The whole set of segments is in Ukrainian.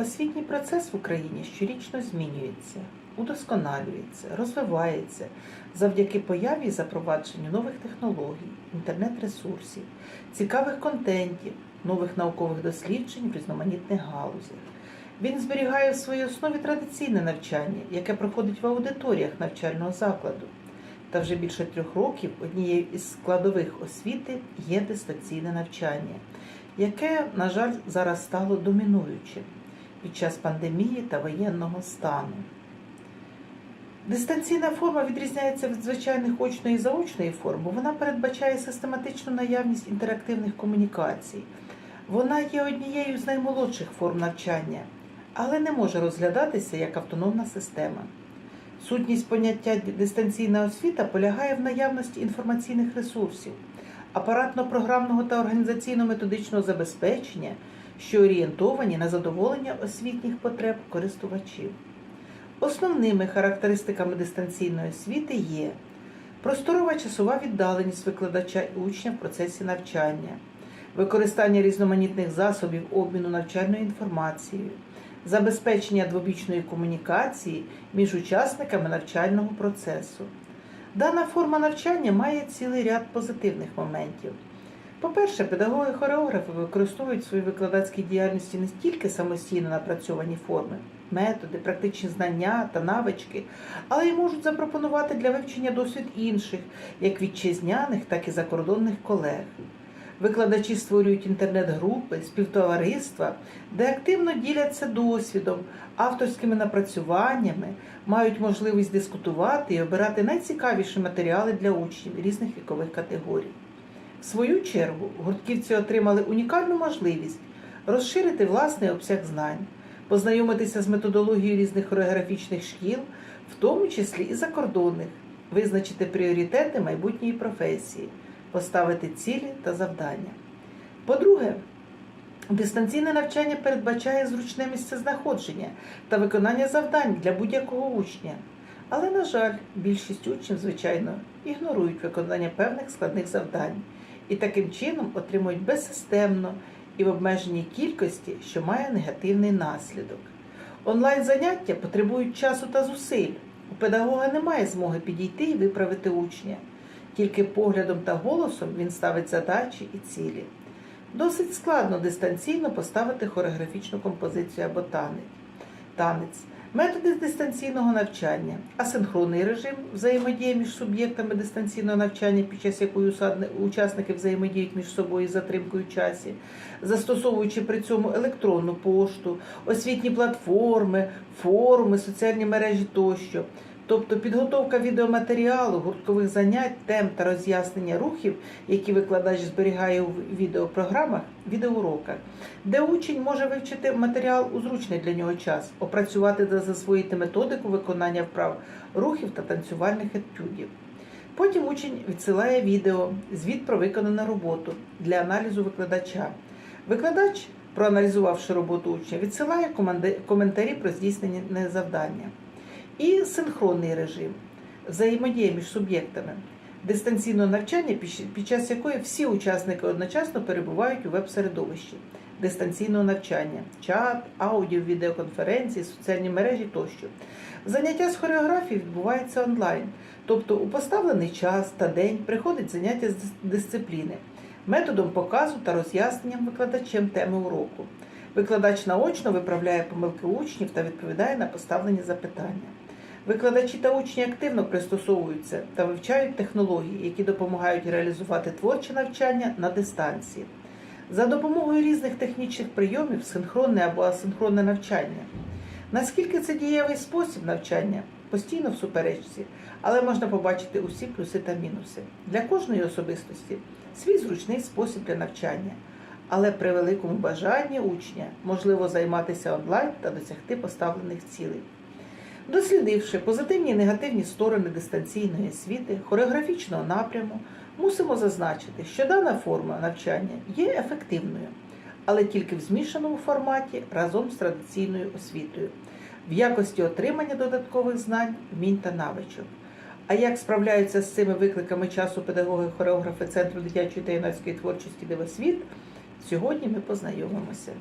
Освітній процес в Україні щорічно змінюється, удосконалюється, розвивається завдяки появі і запровадженню нових технологій, інтернет-ресурсів, цікавих контентів, нових наукових досліджень в різноманітних галузях. Він зберігає в своїй основі традиційне навчання, яке проходить в аудиторіях навчального закладу. Та вже більше трьох років однією із складових освіти є дистанційне навчання, яке, на жаль, зараз стало домінуючим під час пандемії та воєнного стану. Дистанційна форма відрізняється від звичайних очної і заочної форм, вона передбачає систематичну наявність інтерактивних комунікацій. Вона є однією з наймолодших форм навчання, але не може розглядатися як автономна система. Сутність поняття дистанційна освіта полягає в наявності інформаційних ресурсів, апаратно-програмного та організаційно-методичного забезпечення, що орієнтовані на задоволення освітніх потреб користувачів. Основними характеристиками дистанційної освіти є просторова часова віддаленість викладача і учня в процесі навчання, використання різноманітних засобів обміну навчальною інформацією, забезпечення двобічної комунікації між учасниками навчального процесу. Дана форма навчання має цілий ряд позитивних моментів. По-перше, педагоги-хореографи використовують в своїй викладацькій діяльності не тільки самостійно напрацьовані форми, методи, практичні знання та навички, але й можуть запропонувати для вивчення досвід інших, як вітчизняних, так і закордонних колег. Викладачі створюють інтернет-групи, співтовариства, де активно діляться досвідом, авторськими напрацюваннями, мають можливість дискутувати і обирати найцікавіші матеріали для учнів різних вікових категорій. В свою чергу гуртківці отримали унікальну можливість розширити власний обсяг знань, познайомитися з методологією різних хореографічних шкіл, в тому числі і закордонних, визначити пріоритети майбутньої професії, поставити цілі та завдання. По-друге, дистанційне навчання передбачає зручне місцезнаходження та виконання завдань для будь-якого учня. Але, на жаль, більшість учнів, звичайно, ігнорують виконання певних складних завдань і таким чином отримують безсистемно і в обмеженій кількості, що має негативний наслідок. Онлайн заняття потребують часу та зусиль. У педагога немає змоги підійти і виправити учня. Тільки поглядом та голосом він ставить задачі і цілі. Досить складно дистанційно поставити хореографічну композицію або танець. Методи дистанційного навчання, асинхронний режим взаємодії між суб'єктами дистанційного навчання, під час якої учасники взаємодіють між собою з затримкою часі, застосовуючи при цьому електронну пошту, освітні платформи, форуми, соціальні мережі тощо. Тобто підготовка відеоматеріалу, гурткових занять, тем та роз'яснення рухів, які викладач зберігає у відеопрограмах, відеоуроках, де учень може вивчити матеріал у зручний для нього час, опрацювати та засвоїти методику виконання вправ рухів та танцювальних етюдів. Потім учень відсилає відео, звіт про виконану роботу для аналізу викладача. Викладач, проаналізувавши роботу учня, відсилає коментарі про здійснення завдання і синхронний режим взаємодія між суб'єктами дистанційного навчання, під час якої всі учасники одночасно перебувають у веб-середовищі дистанційного навчання, чат, аудіо, відеоконференції, соціальні мережі тощо. Заняття з хореографії відбувається онлайн, тобто у поставлений час та день приходить заняття з дисципліни, методом показу та роз'ясненням викладачем теми уроку. Викладач наочно виправляє помилки учнів та відповідає на поставлені запитання. Викладачі та учні активно пристосовуються та вивчають технології, які допомагають реалізувати творче навчання на дистанції. За допомогою різних технічних прийомів, синхронне або асинхронне навчання. Наскільки це дієвий спосіб навчання? Постійно в суперечці, але можна побачити усі плюси та мінуси. Для кожної особистості свій зручний спосіб для навчання, але при великому бажанні учня можливо займатися онлайн та досягти поставлених цілей. Дослідивши позитивні і негативні сторони дистанційної освіти, хореографічного напряму, мусимо зазначити, що дана форма навчання є ефективною, але тільки в змішаному форматі разом з традиційною освітою, в якості отримання додаткових знань, вмінь та навичок. А як справляються з цими викликами часу педагоги, хореографи Центру дитячої та юнацької творчості Дивосвіт, сьогодні ми познайомимося.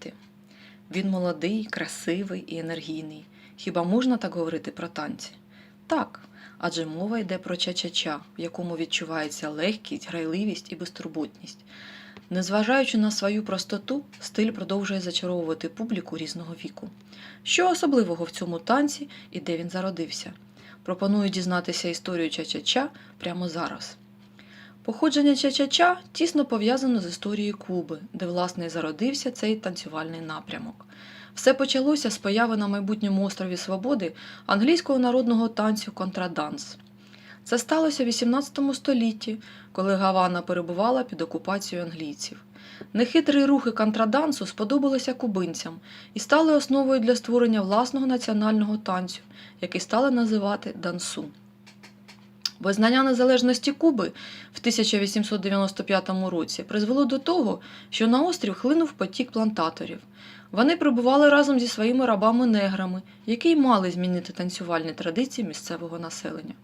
Діти. Він молодий, красивий і енергійний. Хіба можна так говорити про танці? Так, адже мова йде про ча-ча-ча, в якому відчувається легкість, грайливість і безтурботність. Незважаючи на свою простоту, стиль продовжує зачаровувати публіку різного віку. Що особливого в цьому танці і де він зародився? Пропоную дізнатися історію ча-ча-ча прямо зараз. Походження ча-ча-ча тісно пов'язано з історією Куби, де власне зародився цей танцювальний напрямок. Все почалося з появи на майбутньому острові Свободи англійського народного танцю контраданс. Це сталося в XVIII столітті, коли Гавана перебувала під окупацією англійців. Нехитрі рухи контрадансу сподобалися кубинцям і стали основою для створення власного національного танцю, який стали називати дансу. Визнання незалежності Куби в 1895 році призвело до того, що на острів хлинув потік плантаторів. Вони прибували разом зі своїми рабами-неграми, які й мали змінити танцювальні традиції місцевого населення.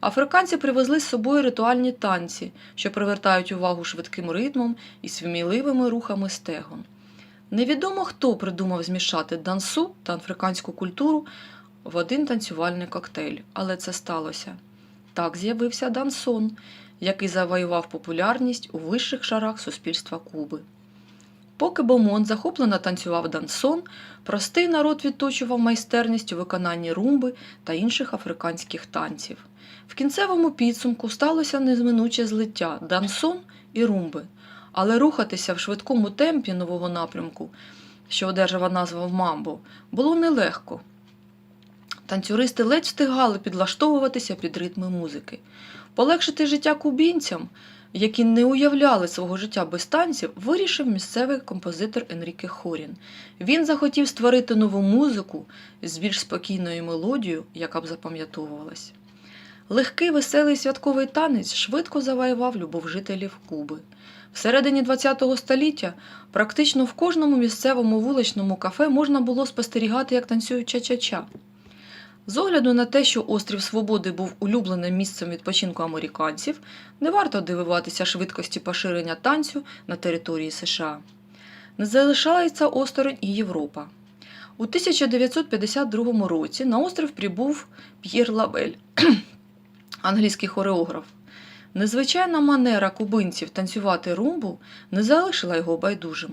Африканці привезли з собою ритуальні танці, що привертають увагу швидким ритмом і сміливими рухами стегон. Невідомо хто придумав змішати дансу та африканську культуру в один танцювальний коктейль, але це сталося. Так з'явився дансон, який завоював популярність у вищих шарах суспільства Куби. Поки Бомон захоплено танцював дансон, простий народ відточував майстерність у виконанні румби та інших африканських танців. В кінцевому підсумку сталося незминуче злиття дансон і румби, але рухатися в швидкому темпі нового напрямку, що одержала назва мамбо, було нелегко. Танцюристи ледь встигали підлаштовуватися під ритми музики. Полегшити життя кубінцям, які не уявляли свого життя без танців, вирішив місцевий композитор Енріке Хорін. Він захотів створити нову музику з більш спокійною мелодією, яка б запам'ятовувалась. Легкий веселий святковий танець швидко завоював любов жителів Куби. Всередині ХХ століття практично в кожному місцевому вуличному кафе можна було спостерігати, як танцюють ча-ча-ча. З огляду на те, що острів Свободи був улюбленим місцем відпочинку американців, не варто дивуватися швидкості поширення танцю на території США. Не залишається осторонь і Європа. У 1952 році на острів прибув П'єр Лавель, англійський хореограф. Незвичайна манера кубинців танцювати румбу не залишила його байдужим.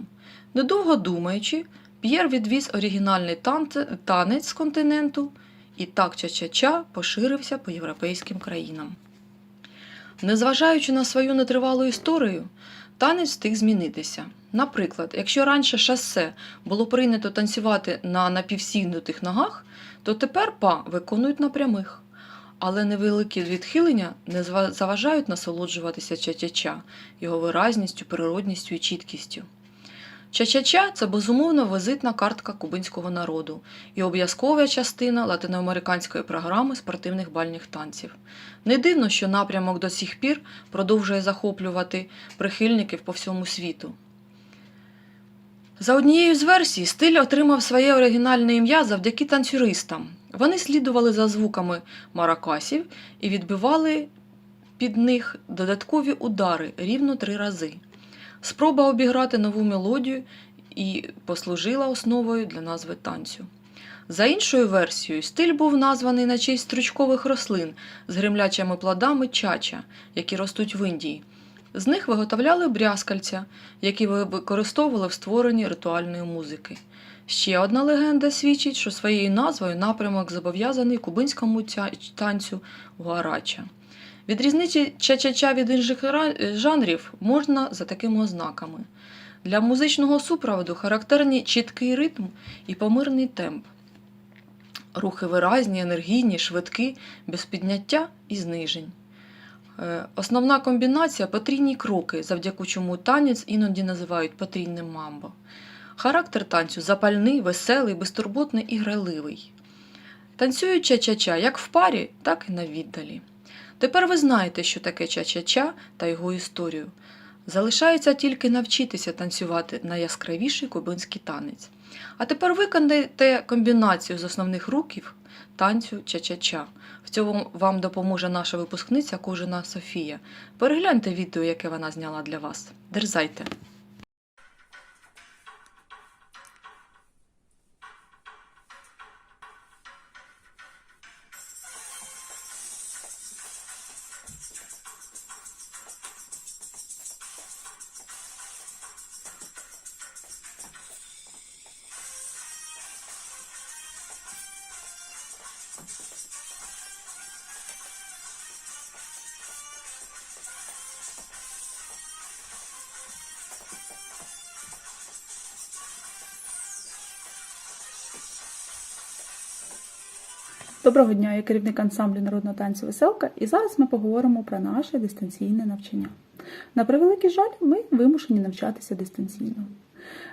Недовго думаючи, П'єр відвіз оригінальний танець з континенту і так ча-ча-ча поширився по європейським країнам. Незважаючи на свою нетривалу історію, танець встиг змінитися. Наприклад, якщо раніше шосе було прийнято танцювати на напівсігнутих ногах, то тепер па виконують на прямих. Але невеликі відхилення не заважають насолоджуватися ча-ча-ча, його виразністю, природністю і чіткістю. Ча-ча-ча – це безумовно визитна картка кубинського народу і обов'язкова частина латиноамериканської програми спортивних бальних танців. Не дивно, що напрямок до сих пір продовжує захоплювати прихильників по всьому світу. За однією з версій, стиль отримав своє оригінальне ім'я завдяки танцюристам. Вони слідували за звуками маракасів і відбивали під них додаткові удари рівно три рази. Спроба обіграти нову мелодію і послужила основою для назви танцю. За іншою версією, стиль був названий на честь стручкових рослин з гремлячими плодами чача, які ростуть в Індії. З них виготовляли брязкальця, які використовували в створенні ритуальної музики. Ще одна легенда свідчить, що своєю назвою напрямок зобов'язаний кубинському танцю гуарача. Відрізнити ча-ча-ча від інших жанрів можна за такими ознаками. Для музичного супроводу характерні чіткий ритм і помирний темп. Рухи виразні, енергійні, швидкі, без підняття і знижень. Е, Основна комбінація потрійні кроки, завдяки чому танець іноді називають потрійним мамбо. Характер танцю запальний, веселий, безтурботний і грайливий. Танцюють ча-ча-ча як в парі, так і на віддалі. Тепер ви знаєте, що таке ча-ча-ча та його історію. Залишається тільки навчитися танцювати найяскравіший кубинський танець. А тепер виконайте комбінацію з основних руків танцю ча-ча-ча. В цьому вам допоможе наша випускниця Кожина Софія. Перегляньте відео, яке вона зняла для вас. Дерзайте! Доброго дня, я керівник ансамблю народного танцю Веселка, і зараз ми поговоримо про наше дистанційне навчання. На превеликий жаль, ми вимушені навчатися дистанційно.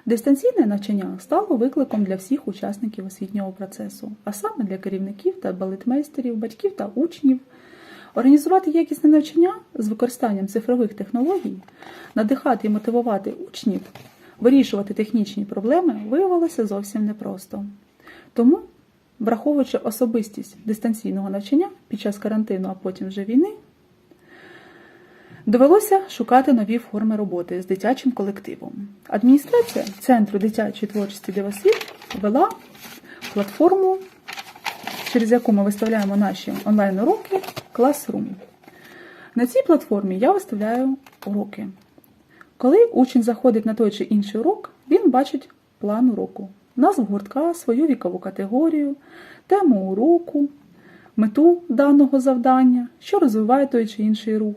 Дистанційне навчання стало викликом для всіх учасників освітнього процесу, а саме для керівників та балетмейстерів, батьків та учнів. Організувати якісне навчання з використанням цифрових технологій, надихати і мотивувати учнів, вирішувати технічні проблеми виявилося зовсім непросто. Тому Враховуючи особистість дистанційного навчання під час карантину, а потім вже війни, довелося шукати нові форми роботи з дитячим колективом. Адміністрація Центру дитячої творчості Дивосвіт вела платформу, через яку ми виставляємо наші онлайн-уроки Classroom. На цій платформі я виставляю уроки. Коли учень заходить на той чи інший урок, він бачить план уроку, назву гуртка, свою вікову категорію, тему уроку, мету даного завдання, що розвиває той чи інший рух,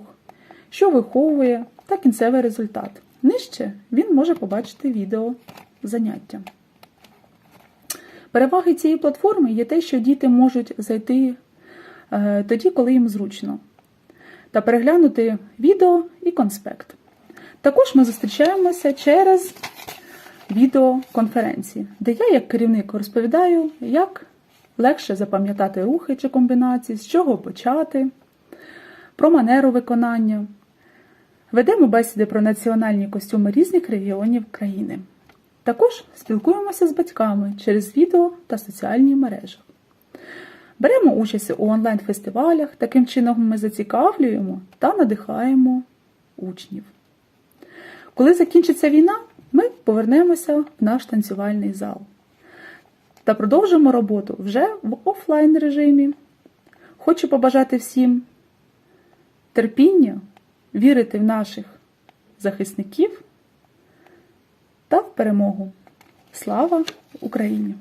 що виховує та кінцевий результат. Нижче він може побачити відео заняття. Переваги цієї платформи є те, що діти можуть зайти е, тоді, коли їм зручно, та переглянути відео і конспект. Також ми зустрічаємося через відеоконференції, де я, як керівник, розповідаю, як легше запам'ятати рухи чи комбінації, з чого почати, про манеру виконання. Ведемо бесіди про національні костюми різних регіонів країни. Також спілкуємося з батьками через відео та соціальні мережі. Беремо участь у онлайн-фестивалях, таким чином ми зацікавлюємо та надихаємо учнів. Коли закінчиться війна, ми повернемося в наш танцювальний зал та продовжимо роботу вже в офлайн режимі. Хочу побажати всім терпіння, вірити в наших захисників та в перемогу. Слава Україні!